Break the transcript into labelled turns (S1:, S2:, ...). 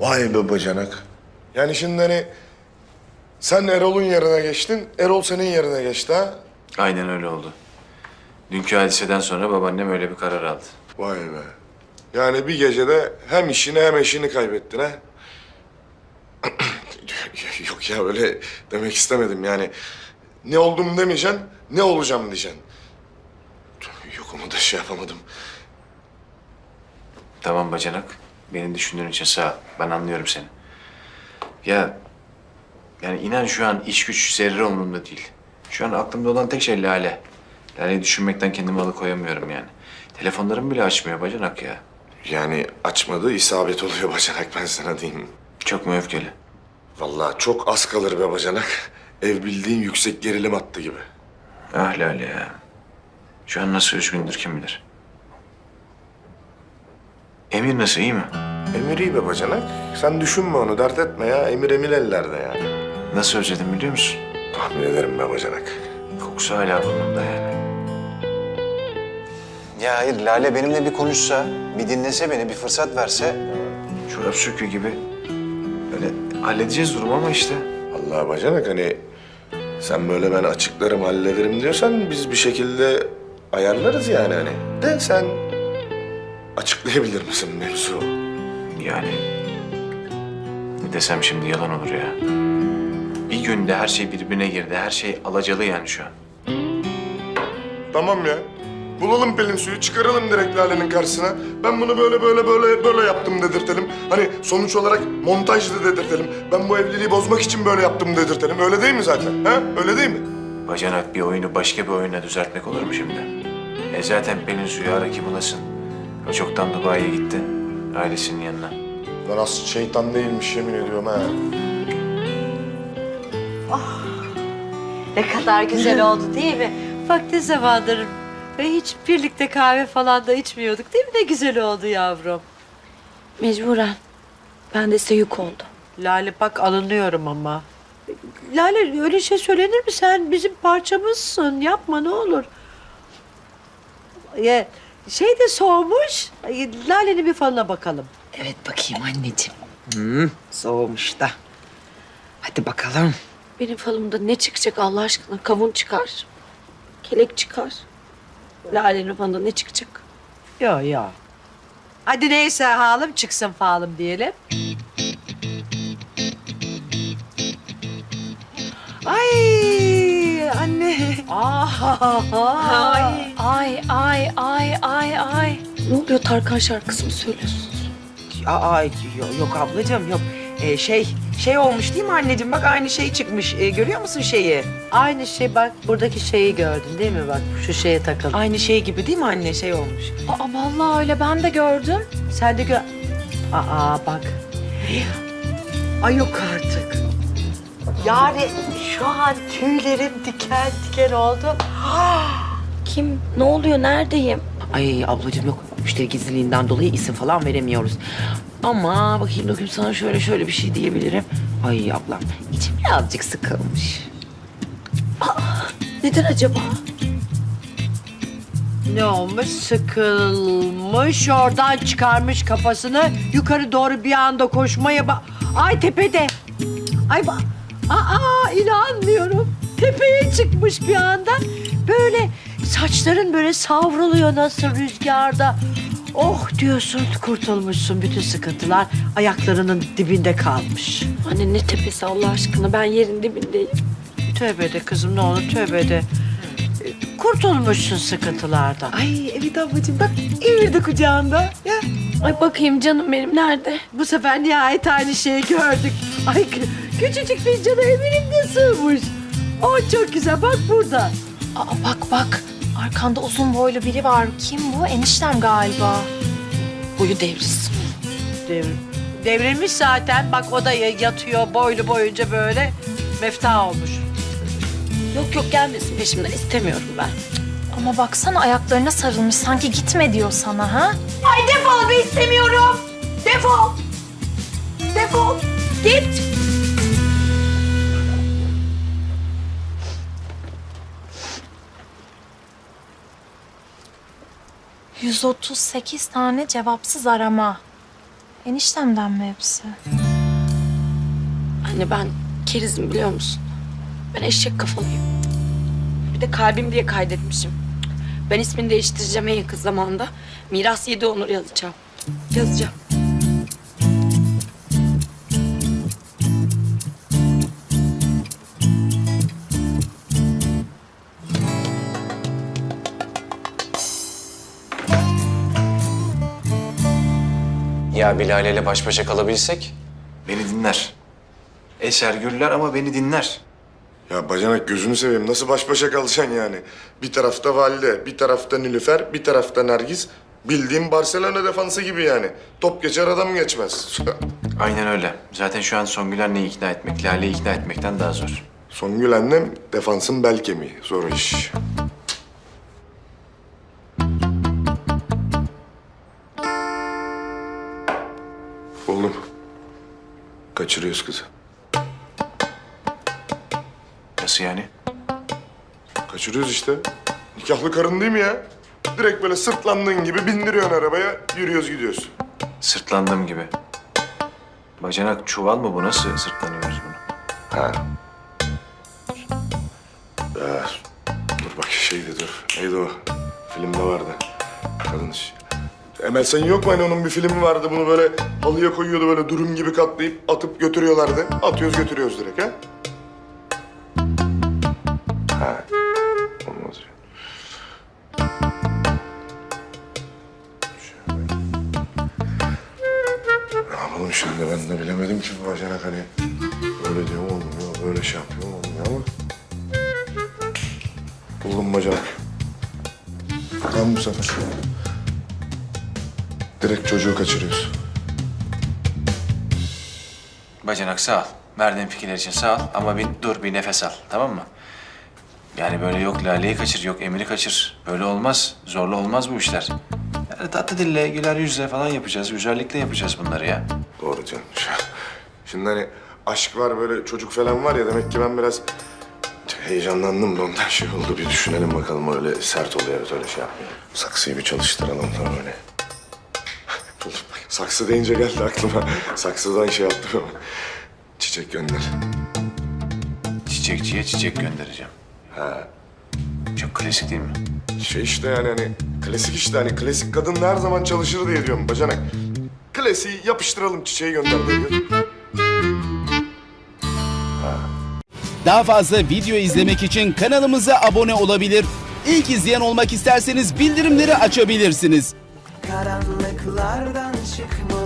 S1: Vay be bacanak. Yani şimdi hani sen Erol'un yerine geçtin, Erol senin yerine geçti ha?
S2: Aynen öyle oldu. Dünkü hadiseden sonra babaannem öyle bir karar aldı.
S1: Vay be. Yani bir gecede hem işini hem eşini kaybettin ha? Yok ya öyle demek istemedim yani. Ne oldum demeyeceksin, ne olacağım diyeceksin. Yok onu da şey yapamadım.
S2: Tamam bacanak. Beni düşündüğün için sağ ol. Ben anlıyorum seni. Ya yani inan şu an iş güç zerre umurumda değil. Şu an aklımda olan tek şey Lale. Lale'yi düşünmekten kendimi alıkoyamıyorum yani. Telefonlarım bile açmıyor bacanak ya.
S1: Yani açmadığı isabet oluyor bacanak ben sana diyeyim.
S2: Çok mu öfkeli?
S1: Vallahi çok az kalır be bacanak. Ev bildiğin yüksek gerilim hattı gibi.
S2: Ah Lale ya. Şu an nasıl üzgündür kim bilir. Emir nasıl iyi mi?
S1: Emir iyi be bacanak. Sen düşünme onu, dert etme ya. Emir emir ellerde yani.
S2: Nasıl özledim biliyor musun?
S1: Tahmin ederim be bacanak.
S2: Kokusu hala burnumda yani.
S3: Ya hayır Lale benimle bir konuşsa, bir dinlese beni, bir fırsat verse...
S2: Çorap söküğü gibi. Öyle halledeceğiz durumu ama işte.
S1: Allah bacanak hani sen böyle ben açıklarım hallederim diyorsan biz bir şekilde ayarlarız yani hani. De sen açıklayabilir misin mevzu?
S2: Yani ne desem şimdi yalan olur ya. Bir günde her şey birbirine girdi. Her şey alacalı yani şu an.
S1: Tamam ya. Bulalım Pelin suyu, çıkaralım direkt Lale'nin karşısına. Ben bunu böyle böyle böyle böyle yaptım dedirtelim. Hani sonuç olarak montajlı dedirtelim. Ben bu evliliği bozmak için böyle yaptım dedirtelim. Öyle değil mi zaten? Ha? Öyle değil mi?
S2: Bacanak bir oyunu başka bir oyuna düzeltmek olur mu şimdi? E zaten Pelin suyu ara ki bulasın. O çoktan Dubai'ye gitti. Ailesinin yanına.
S1: Lan az şeytan değilmiş yemin ediyorum ha.
S4: Ne kadar güzel oldu değil mi? Ne zamandır ve hiç birlikte kahve falan da içmiyorduk değil mi? Ne güzel oldu yavrum.
S5: Mecburen. Ben de size yük oldu.
S4: Lale bak alınıyorum ama. Lale öyle şey söylenir mi? Sen bizim parçamızsın. Yapma ne olur. Ya, şey de soğumuş. Lale'nin bir falına bakalım.
S6: Evet bakayım anneciğim. Hmm, soğumuş da. Hadi bakalım.
S5: Benim falımda ne çıkacak Allah aşkına? Kavun çıkar. Kelek çıkar. Lale'nin falında ne çıkacak?
S4: Yok yok. Hadi neyse halım çıksın falım diyelim. Ay anne. Ah, ay.
S5: Ay ay ay ay ay. Ne oluyor Tarkan şarkısı mı söylüyorsunuz?
S6: Aa, yok, yok ablacığım yok. Ee, şey şey olmuş değil mi anneciğim? Bak aynı şey çıkmış. Ee, görüyor musun şeyi?
S4: Aynı şey bak buradaki şeyi gördün değil mi bak şu şeye takıldı.
S6: Aynı şey gibi değil mi anne? Şey olmuş.
S5: Aa vallahi öyle ben de gördüm.
S4: Sen de gör. Aa bak. Ay yok artık. Yani şu an tüylerim diken diken oldu.
S5: Kim? Ne oluyor? Neredeyim?
S6: Ay ablacığım yok. Müşteri gizliliğinden dolayı isim falan veremiyoruz. Ama bakayım dokun sana şöyle şöyle bir şey diyebilirim. Ay ablam içim birazcık sıkılmış.
S5: Neden acaba?
S4: Ne olmuş? Sıkılmış. Oradan çıkarmış kafasını. Yukarı doğru bir anda koşmaya bak. Ay tepede. Ay bak. Aa inanmıyorum. Tepeye çıkmış bir anda. Böyle saçların böyle savruluyor nasıl rüzgarda. Oh diyorsun kurtulmuşsun bütün sıkıntılar ayaklarının dibinde kalmış.
S5: Anne ne tepesi Allah aşkına? Ben yerin dibindeyim.
S4: Tövbe de kızım ne olur tövbe de. Kurtulmuşsun sıkıntılardan.
S6: Ay evet ablacığım bak Emir de kucağında. Ya.
S5: Ay bakayım canım benim nerede?
S4: Bu sefer nihayet aynı şeyi gördük. Ay kü- küçücük fincanı Emir'in de sığmış. O çok güzel bak burada.
S7: Aa, bak bak. Arkanda uzun boylu biri var. Kim bu? Eniştem galiba.
S5: Boyu devrilsin.
S4: Devr devrilmiş zaten. Bak o da ya- yatıyor boylu boyunca böyle. Mefta olmuş.
S5: Yok yok gelmesin peşimden istemiyorum ben.
S7: Ama baksana ayaklarına sarılmış. Sanki gitme diyor sana ha?
S5: Ay defol be istemiyorum.
S7: ...138 tane cevapsız arama. Eniştemden mi hepsi?
S5: Anne ben kerizim biliyor musun? Ben eşek kafalıyım. Bir de kalbim diye kaydetmişim. Ben ismini değiştireceğim en yakın zamanda. Miras yedi onur yazacağım. Yazacağım.
S3: Ya Bilal ile baş başa kalabilsek?
S2: Beni dinler. Eser gürler ama beni dinler.
S1: Ya bacanak gözünü seveyim nasıl baş başa kalacaksın yani? Bir tarafta Valide, bir tarafta Nilüfer, bir tarafta Nergis. Bildiğim Barcelona defansı gibi yani. Top geçer adam geçmez.
S2: Aynen öyle. Zaten şu an Songül anneyi ikna etmek, Lale'yi ikna etmekten daha zor.
S1: Songül annem defansın bel kemiği. Zor iş. Oğlum. Kaçırıyoruz kızı.
S2: Nasıl yani?
S1: Kaçırıyoruz işte. Nikahlı karın değil mi ya? Direkt böyle sırtlandığın gibi bindiriyorsun arabaya, yürüyoruz gidiyoruz.
S2: Sırtlandığım gibi. Bacanak çuval mı bu? Nasıl sırtlanıyoruz bunu?
S1: Ha. Ya, dur bak şeydi dur. Neydi o? Filmde vardı. Kadın Emel Sayın yok mu hani onun bir filmi vardı bunu böyle halıya koyuyordu böyle durum gibi katlayıp atıp götürüyorlardı. Atıyoruz götürüyoruz direkt ha. Ha. Olmaz ya. Ne yapalım şimdi ben de bilemedim ki bu bacanak hani öyle diyor olmuyor, böyle şey yapıyor olmuyor ama. Buldum bacanak. Tam bu sefer. Direkt çocuğu kaçırıyoruz.
S2: Bacanak sağ ol. Verdiğin fikirler için sağ ol. Ama bir dur, bir nefes al. Tamam mı? Yani böyle yok Lale'yi kaçır, yok Emir'i kaçır. Böyle olmaz. Zorla olmaz bu işler. Yani tatlı dille, güler yüzle falan yapacağız. Güzellikle yapacağız bunları ya.
S1: Doğru canım. Şimdi hani aşk var böyle çocuk falan var ya demek ki ben biraz heyecanlandım da ondan şey oldu. Bir düşünelim bakalım öyle sert oluyor evet öyle şey yapmıyor. Saksıyı bir çalıştıralım da böyle. Saksı deyince geldi aklıma. Saksıdan şey yaptım ama. Çiçek gönder.
S2: Çiçekçiye çiçek göndereceğim.
S1: Ha.
S2: Çok klasik değil mi?
S1: Şey işte yani hani klasik işte hani klasik kadın her zaman çalışır diye diyorum bacanak. Klasiği yapıştıralım çiçeği gönder diyor.
S8: Daha fazla video izlemek için kanalımıza abone olabilir. İlk izleyen olmak isterseniz bildirimleri açabilirsiniz.
S9: karanlıklardan once you come